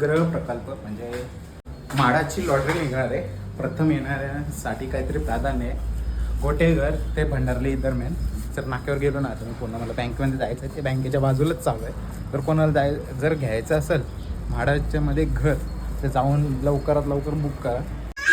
ग्रह प्रकल्प म्हणजे माडाची लॉटरी निघणार आहे. प्रथम येणाऱ्यासाठी काहीतरी प्राधान्य आहे. गोटेघर ते भंडारली दरम्यान. जर नाक्यावर गेलो ना तर मी मला बँकेमध्ये जायचं आहे. ते बँकेच्या बाजूलाच चालू आहे. तर कोणाला जाय जर घ्यायचं असेल म्हाडाच्यामध्ये घर तर जाऊन लवकरात लवकर बुक करा.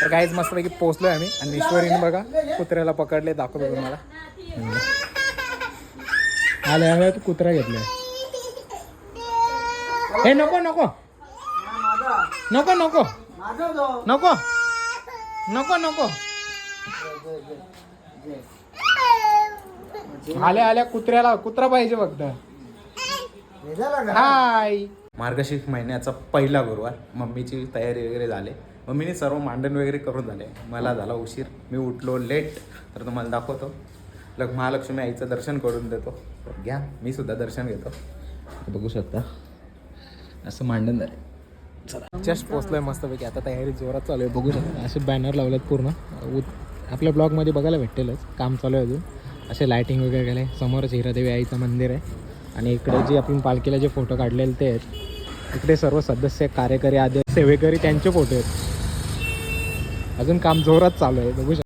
तर काहीच मस्तपैकी पोचलो आहे आम्ही. आणि ईश्वरीने बघा कुत्र्याला पकडले. दाखवतो तुम्हाला. आल्या आल्या तू कुत्रा घेतलाय. हे नको नको. नको नको. नको. नको नको. आल्या आल्या कुत्र्याला कुत्रा पाहिजे फक्त. हाय. मार्गशीर्ष महिन्याचा पहिला गुरुवार. मम्मीची तयारी वगैरे झाली. मम्मीने सर्व मांडण वगैरे करून झाले. मला झाला उशीर. मी उठलो लेट तर तुम्हाला दाखवतो. लग महालक्ष्मी आईचं दर्शन करून देतो. घ्या. मी सुद्धा दर्शन घेतो. बघू शकता. असं मांडण झालं चला. जस्ट पोचलोय मस्तपैकी. आता तयारी जोरात चालू आहे. बघू शकता. असे बॅनर लावलेत पूर्ण. आपल्या ब्लॉगमध्ये बघायला भेटेलच. काम चालू आहे अजून. असे लायटिंग वगैरे केले समोरच हिरादेवी आईचं मंदिर आहे. आणि इकडे जे आपण पालखीला जे फोटो काढलेले ते आहेत. इकडे सर्व सदस्य कार्यकारी आदि सेवेकरी त्यांचे फोटो आहेत. अजून काम जोरात चालू आहे. बघू शकता.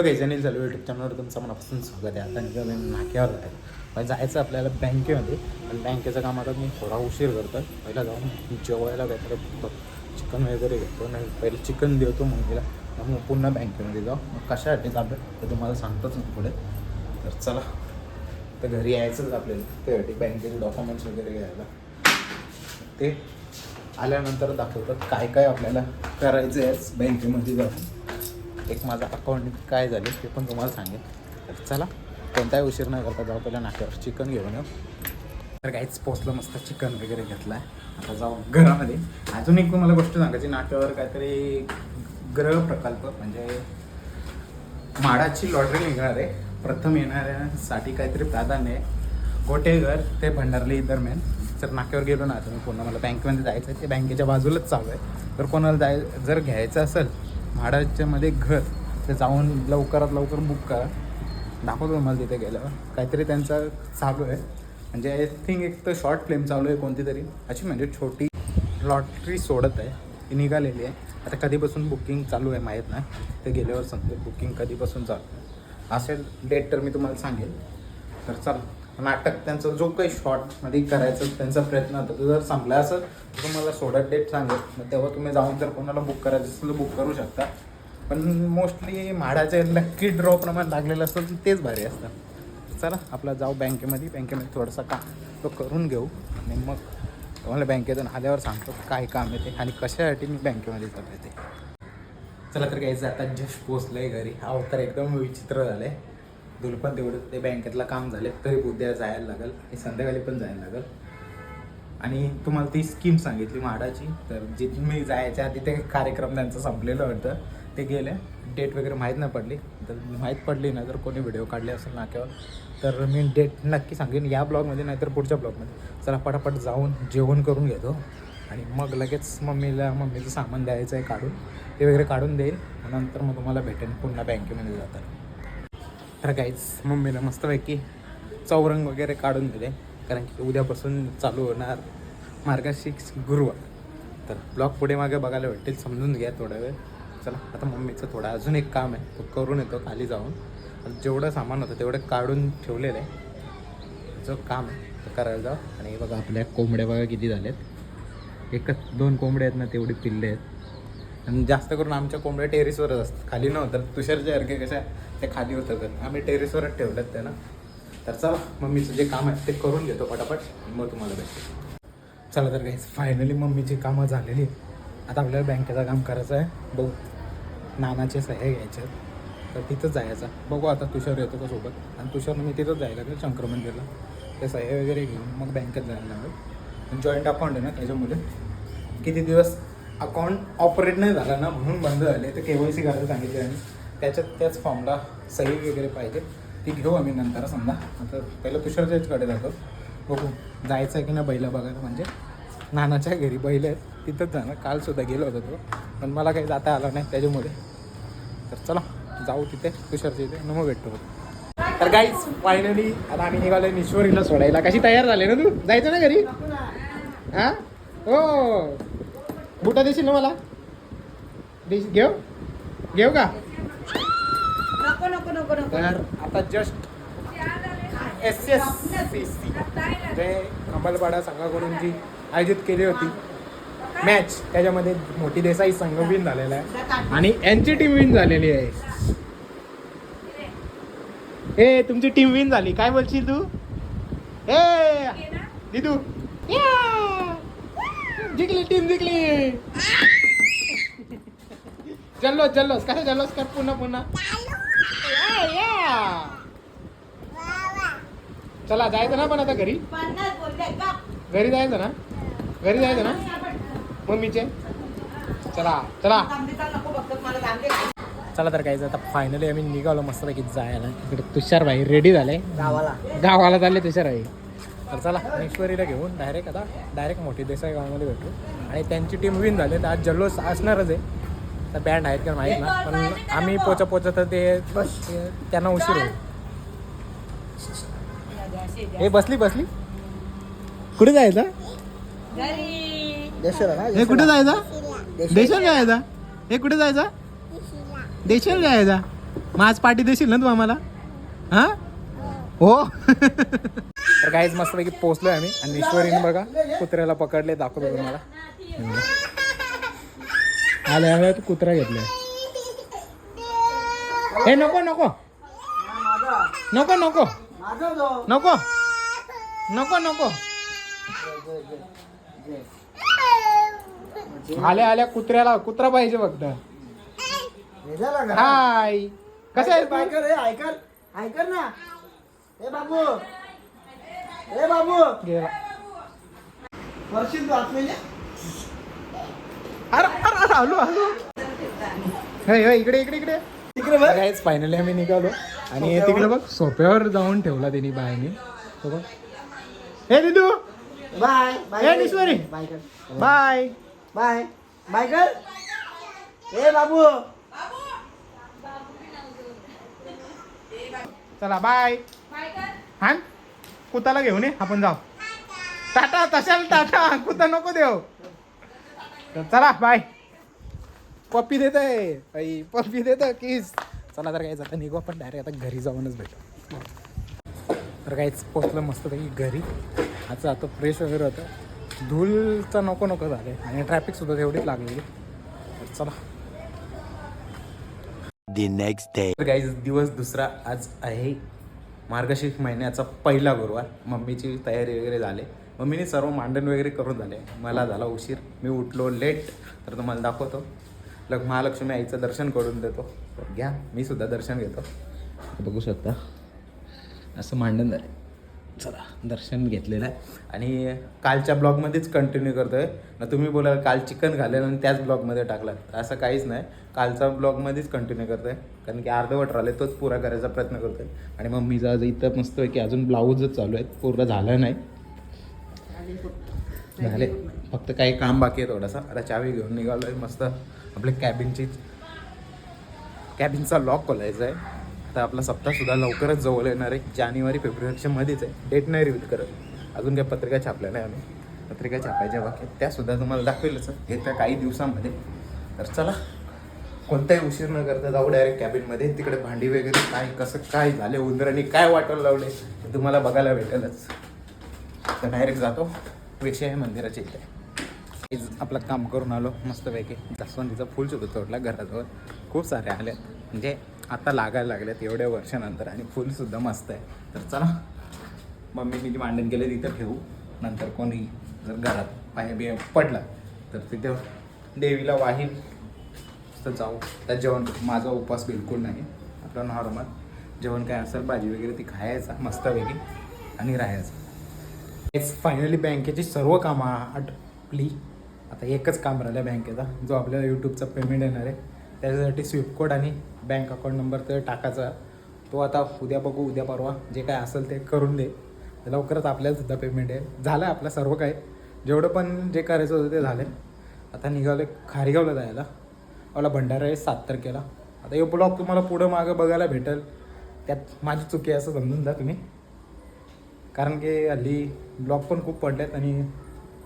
हॅलो काही जणी चालू युट्यूब चॅनलवर तुमचं मनापासून स्वागत आहे. आता निघालो मी नाक्यावर आहे पण जायचं आपल्याला बँकेमध्ये. पण बँकेचं काम आता मी थोडा उशीर करतो. पहिला जाऊन जेवायला काहीतरी बघतो चिकन वगैरे घेतो. नाही पहिले चिकन देतो मम्मीला. मग मग पुन्हा बँकेमध्ये जाऊ. मग कशासाठी जातो ते तुम्हाला सांगतोच मी पुढे. तर चला. तर घरी यायचंच आपल्याला. त्यासाठी बँकेचे डॉक्युमेंट्स वगैरे घ्यायला. ते आल्यानंतर दाखवतात काय काय आपल्याला करायचं आहे बँकेमध्ये जाऊन. एक माझं अकाउंट काय झालं ते पण तुम्हाला सांगेल तर चला कोणताही उशीर न करता जाऊ पहिला नाक्यावर चिकन घेऊन येऊ. तर काहीच पोचलं मस्त चिकन वगैरे घेतलं आहे आता जाऊ घरामध्ये. अजून एक तुम्हाला गोष्ट सांगायची नाट्यावर काहीतरी ग्रह प्रकल्प म्हणजे माडाची लॉटरी निघणार आहे. प्रथम येणाऱ्यासाठी काहीतरी प्राधान्य आहे. गोटेघर ते भंडारली दरम्यान. जर नाक्यावर गेलो ना तर मी पूर्ण मला बँकेमध्ये जायचं आहे ते बँकेच्या बाजूलाच चालू आहे. तर कोणाला जाय जर घ्यायचं असेल म्हाडाच्यामध्ये घर. ते जाऊन लवकरात लवकर बुक करा. दाखवतो तुम्हाला तिथे गेल्यावर. काहीतरी त्यांचा चालू आहे. म्हणजे आय थिंक एक तर शॉर्ट फिल्म चालू आहे कोणती तरी अशी म्हणजे छोटी लॉटरी सोडत आहे. ती निघालेली आहे. आता कधीपासून बुकिंग चालू आहे माहीत नाही. ते गेल्यावर समजेल बुकिंग कधीपासून चालू आहे. असेल डेट तर मी तुम्हाला सांगेल. तर चला नाटक त्यांचं जो काही शॉर्टमध्ये करायचं त्यांचा प्रयत्न होता तो जर संपला असेल तर तुम्हाला सोडत डेट सांगेल मग तेव्हा तुम्ही जाऊन जर कोणाला बुक करायचं असेल तर बुक करू शकता. पण मोस्टली म्हाडाच्या लक्की ड्रॉ प्रमाण लागलेलं असतं तर तेच भारी असतं. चला आपला जाऊ बँकेमध्ये. बँकेमध्ये थोडासा काम तो करून घेऊ. आणि मग तुम्हाला बँकेतून आल्यावर सांगतो काय काम आहे ते आणि कशासाठी मी बँकेमध्ये चालू येते चला तर काही आता जस्ट पोचलंय घरी. हा तर एकदम विचित्र झालं आहे दूर पण तेवढं ते बँकेतलं काम झाले तरी उद्या जायला लागेल आणि संध्याकाळी पण जायला लागेल. आणि तुम्हाला ती स्कीम सांगितली म्हाडाची तर जिथे मी जायच्या आधी ते कार्यक्रम त्यांचं संपलेलं होतं ते गेले. डेट वगैरे माहीत नाही पडली. तर माहीत पडली ना जर कोणी व्हिडिओ काढले असेल नाक्यावर तर मी डेट नक्की सांगेन. या ब्लॉगमध्ये नाहीतर पुढच्या ब्लॉगमध्ये चला पटापट जाऊन जेवण करून घेतो. आणि मग लगेच मम्मीला मम्मीचं सामान द्यायचं आहे काढून. ते वगैरे काढून देईल. नंतर मग तुम्हाला भेटेन पुन्हा बँकेमध्ये जाताना. तर काहीच मम्मीला मस्तपैकी चौरंग वगैरे काढून दिले. कारण की उद्यापासून चालू होणार मार्गशीर्ष गुरुवार. तर ब्लॉग पुढे मागे बघायला भेटतील समजून घ्या थोडा वेळ. चला आता मम्मीचं थोडं अजून एक काम आहे. तो करून येतो खाली जाऊन. जेवढं सामान होतं तेवढं काढून ठेवलेलं आहे. जो काम आहे तो करायला जाऊ. आणि बघा आपल्या कोंबड्या बघा किती झाल्यात. एकच दोन कोंबड्या आहेत ना तेवढे पिल्ले आहेत. आणि जास्त करून आमच्या कोंबड्या टेरेसवरच असतात. खाली नव्हतं तुषारच्या अर्गे कशा ते खाली होतं तर आम्ही टेरेसवरच ठेवल्यात त्यांना. तर चला मम्मीचं जे काम आहे ते करून घेतो पटापट. मग तुम्हाला भेटतो चला तर काही फायनली मम्मीची कामं झालेली. आता आपल्याला बँकेचं काम करायचं आहे. बघू. नानाचे सह्या घ्यायच्या आहेत. तर तिथंच जायचं. बघू आता तुषार येतो का सोबत. आणि तुषारनं मी म्हणजे तिथंच जायला लागेल शंकर मंदिरला? ते सह्या वगैरे घेऊन मग बँकेत जायला लागेल. जॉईंट अकाउंट आहे ना त्याच्यामुळे किती दिवस अकाउंट ऑपरेट नाही झाला ना म्हणून बंद झाले. तर के वाय सी करायला सांगितले आणि त्याच्यात त्याच फॉर्मला सही वगैरे पाहिजे. ती घेऊ आम्ही नंतर समजा. आता पहिलं तुषारच्याचकडे जातो. बघू जायचं आहे की ना बैला बघायला म्हणजे. नानाच्या घरी बैल आहेत. तिथंच जाणं कालसुद्धा गेलो होतो तो. पण मला काही जाता आलं नाही त्याच्यामुळे. तर चला जाऊ तिथे तुषारच्या इथे. आणि मग भेटतो. तर काहीच फायनली आता आम्ही निघालो ईश्वरीला सोडायला. कशी तयार झाले ना तू? जायचं ना घरी? हा? हो. बुटा देशील ना मला? देश घेऊ? घेऊ का? नको नको नको नको. तर आता just S S C C J Ambalpada संघाकडून जी आयोजित केली होती. मॅच त्याच्यामध्ये मोठी देसाई संघ विन झालेला आहे. आणि यांची टीम विन झालेली आहे. ए तुमची टीम विन झाली. काय बोलशील तू? ए दिदू. जिंकली टीम जिंकली. जल्लोस जल्लोस कसं जल्लोस कर? पुन्हा पुन्हा या, या. चला जायचं ना पण आता घरी? घरी जायचं ना? घरी जायचं ना? मम्मीचे? चला चला. चला तर काय आता फायनली आम्ही निघालो मस्तपैकी जायला. इकडे तुषार भाई रेडी झाले. गावाला. गावाला चालले तुषार भाई तर चला ईश्वरीला घेऊन डायरेक्ट आता डायरेक्ट मोठी देसाई गावामध्ये भेटू. आणि त्यांची टीम विन झाली. तर आज जल्लोष असणारच आहे. तर बँड आहेत का माहीत ना पण आम्ही पोचा पोचत ते बस त्यांना उशीर होईल. हे बसली बसली. कुठे जायचं? हे कुठे जायचं? देशाला. जायचा? हे कुठे जायचा? देशाला. जायचा? मग आज पार्टी देशील ना तू आम्हाला? हा? हो. तर काहीच मस्तपैकी पोहोचलोय आम्ही. आणि ईश्वरीने बघा कुत्र्याला पकडले दाखवतो तुम्हाला. आल्या आल्या तू कुत्रा घेतलाय. हे नको नको. नको नको. नको. नको नको. आल्या आल्या कुत्र्याला कुत्रा पाहिजे फक्त. हाय. कसं आहे? ऐकर हे ऐकर ऐकर ना. हे बाबू. हे बाबू. गेला. वर्षील तू आतमध्ये अरे अरे अरे आलो आलो हे, हे, इकडे इकडे इकडे. तिकडे फायनली आम्ही निघालो. आणि तिकडे बघ सोप्यावर जाऊन ठेवला त्यांनी बायने तो बघ. हे दिदू बाय हे निश्वरी. बाय कर. बाय. बाय. बाय कर. हे बाबू. चला बाय. हा? कुताला घेऊन ये आपण जाऊ. टाटा तशाला टाटा. कुता नको देव तर चला बाय. पप्पी देत आहे पप्पी देत किस. चला तर काहीच आता निघू आपण डायरेक्ट आता घरी जाऊनच भेटू. तर काहीच पोचलं मस्तपैकी घरी. आता आता फ्रेश वगैरे होतं. धूलचा नको नको झालं आणि ट्रॅफिक सुद्धा तेवढीच लागलेली. तर चला. Day. तर गाईज दिवस दुसरा आज आहे. मार्गशीर्ष महिन्याचा पहिला गुरुवार. मम्मीची तयारी वगैरे झाली. मम्मीने सर्व मांडण वगैरे करून झाले. मला झाला उशीर. मी उठलो लेट तर तुम्हाला दाखवतो. लग महालक्ष्मी आईचं दर्शन करून देतो. तर घ्या मी सुद्धा दर्शन घेतो. बघू शकता. असं मांडण झालं चला दर्शन घेतलेलं आहे. आणि कालच्या ब्लॉगमध्येच कंटिन्यू करतो आहे ना तुम्ही बोलाल काल चिकन घालेलं आणि त्याच ब्लॉगमध्ये टाकला. असं काहीच नाही. कालचा ब्लॉगमध्येच कंटिन्यू करतो आहे कारण की अर्धवट राहिले तोच पुरा करायचा प्रयत्न करतो आहे आणि मम्मीचा आज इथं मस्त आहे की अजून ब्लाऊजच चालू आहे पूर्ण झालं नाही. झाले. फक्त काही काम बाकी आहे थोडासा. आता चावी घेऊन निघालो आहे मस्त. आपल्या कॅबिनची कॅबिनचा लॉक खोलायचा आहे आता आपला सप्ताहसुद्धा लवकरच जवळ येणार आहे. जानेवारी फेब्रुवारीच्या मध्येच आहे. डेट नाही रिव्हील करत. अजून काही पत्रिका छापल्या नाही आम्ही. पत्रिका छापायच्या बाकी त्यासुद्धा तुम्हाला दाखवेलच. येत्या काही दिवसामध्ये. तर चला. कोणताही उशीर न करता जाऊ डायरेक्ट कॅबिनमध्ये तिकडे भांडी वगैरे काय कसं काय झाले उंदराने काय वाटायला लावले तुम्हाला बघायला भेटेलच. तर डायरेक्ट जातो. विषय आहे मंदिराच्या इथे. आपलं काम करून आलो मस्तपैकी. जास्वंदीचा फुल सुद्धा तोडला घराजवळ. खूप सारे आले म्हणजे आता लागायला लागलेत एवढ्या वर्षानंतर आणि फुलसुद्धा मस्त आहे. तर चला मम्मीने जे मांडण केले तिथं ठेवू. नंतर कोणी जर घरात पाय बिया पडला तर तिथे देवीला वाहील. तर जाऊ. तर जेवण माझा उपवास बिलकुल नाही. आपलं नॉर्मल जेवण काय असेल भाजी वगैरे ती खायचा मस्तपैकी. आणि राहायचं. हेच फायनली बँकेची सर्व कामं आटपली आता एकच काम राहिलं बँकेचा जो आपल्याला यूट्यूबचा पेमेंट येणार आहे. त्याच्यासाठी स्विफ्ट कोड आणि बँक अकाउंट नंबर तर टाकायचा. तो आता उद्या बघू उद्या परवा. जे काय असेल ते करून दे. लवकरच आपल्याला सुद्धा पेमेंट आहे. झालं आपलं सर्व काय जेवढं पण जे करायचं होतं ते झालं आता निघालं खारगावला जायला. मला भंडारा आहे सात तारखेला आता हे ब्लॉग तुम्हाला पुढं मागं बघायला भेटेल. त्यात माझी चुकी आहे असं समजून जा तुम्ही. कारण की हल्ली ब्लॉग पण खूप पडले आहेत आणि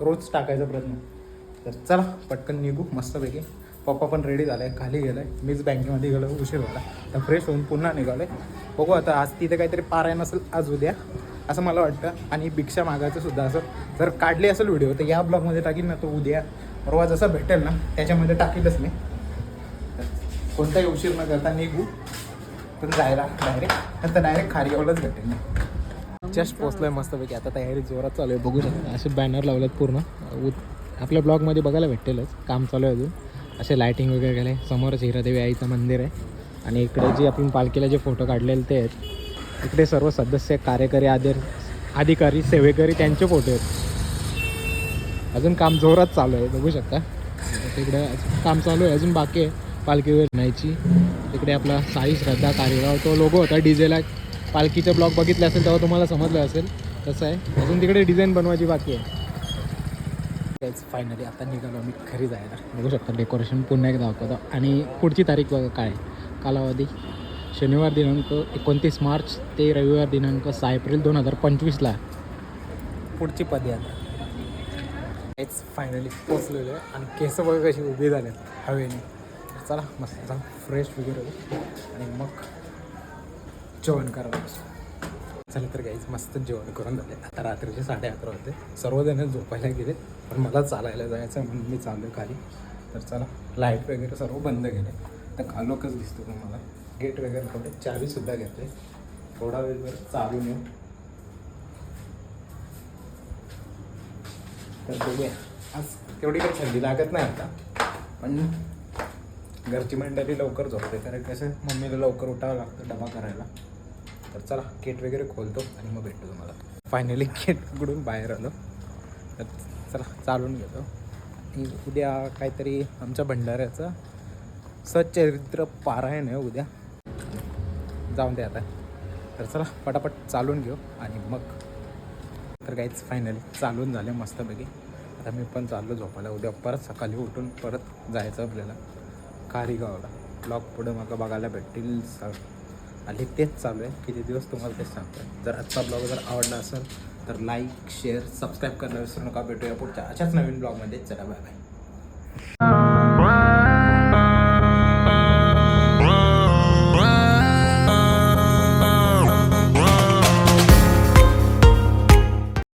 रोज टाकायचा प्रयत्न. तर चला पटकन निघू मस्तपैकी. पप्पा पण रेडी झाला आहे खाली गेलाय मीच बँकेमध्ये गेलो उशीर झाला. तर फ्रेश होऊन पुन्हा निघालोय. बघू आता आज तिथे काहीतरी पारायण असेल आज उद्या. असं मला वाटतं. आणि भिक्षा मागायचं सुद्धा असं. जर काढली असेल व्हिडिओ तर या ब्लॉगमध्ये टाकील ना तो उद्या. परवा जसं भेटेल ना त्याच्यामध्ये टाकीलच मी. कोणताही उशीर न करता निघू. पण जायला डायरेक्ट नंतर डायरेक्ट खारगावलाच भेटेल ना. जस्ट पोचलोय मस्तपैकी. आता तयारी जोरात चालू आहे. बघू शकता. असे बॅनर लावलेत पूर्ण. आपल्या ब्लॉगमध्ये बघायला भेटेलच काम चालू आहे अजून. असे लायटिंग वगैरे केलं आहे समोरच हिरादेवी आईचं मंदिर आहे. आणि इकडे जे आपण पालखीला जे फोटो काढलेले ते आहेत. इकडे सर्व सदस्य कार्यकारी आदर अधिकारी सेवेकरी त्यांचे फोटो आहेत. अजून काम जोरात चालू आहे. बघू शकता. तिकडे काम चालू आहे. अजून बाकी आहे. पालखी वगैरे न्यायची. तिकडे आपला साई श्रद्धा कार्यगाव. तो लोगो होता डीजेला. पालखीचे ब्लॉग बघितले असेल तेव्हा तुम्हाला समजलं असेल. तसं आहे. अजून तिकडे डिझाईन बनवायची बाकी आहे. तेच फायनली आता निघालो मी घरी जायला. बघू शकता डेकोरेशन पुन्हा एकदा दाखवतो. आणि पुढची तारीख बघा काय कालावधी. शनिवार दिनांक एकोणतीस मार्च ते रविवार दिनांक सहा एप्रिल दोन हजार पंचवीसला पुढची पदयात्रा. हेच फायनली पोचलेलो आहे. आणि केस बघा कशी उभी झालेत हवेने. चला मस्त फ्रेश वगैरे आणि मग जेवण करायला चला तर काहीच मस्त जेवण करून झाले. आता रात्रीचे साडे अकरा होते. सर्वजण झोपायला गेले पण मला चालायला जायचं म्हणून मी चाललो खाली. तर चला लाइट वगैरे सर्व बंद केले तर खालोकच दिसतो तुम्हाला. गेट वगैरे थोडे चावीसुद्धा घेतले. थोडा वेळ जर चालून येऊ. तर बघूया. आज तेवढी काही थंडी लागत नाही आता. पण घरची मंडळी लवकर झोपते. कारण कसं मम्मीला लवकर उठावं लागतं डबा करायला. तर चला गेट वगैरे खोलतो आणि मग भेटतो तुम्हाला. फायनली गेट उघडून बाहेर आलो. तर चला चालून घेतो. आणि उद्या काहीतरी आमच्या भंडाऱ्याचं सचरित्र पारायण आहे हो उद्या. जाऊन दे आता. तर चला पटापट चालून घेऊ आणि मग. तर काहीच फायनली चालून झाले मस्तपैकी. आता मी पण चाललो झोपायला. उद्या परत सकाळी उठून परत जायचं आपल्याला. कारीगावला. ब्लॉग पुढे मला बघायला भेटतील सर आणि तेच चालू आहे. किती दिवस तुम्हाला तेच सांगतोय. जर आजचा ब्लॉग जर आवडला असेल तर लाईक शेअर सबस्क्राईब करणं विसरू नका. भेटूया पुढच्या अशाच नवीन ब्लॉगमध्ये चला बाय बाय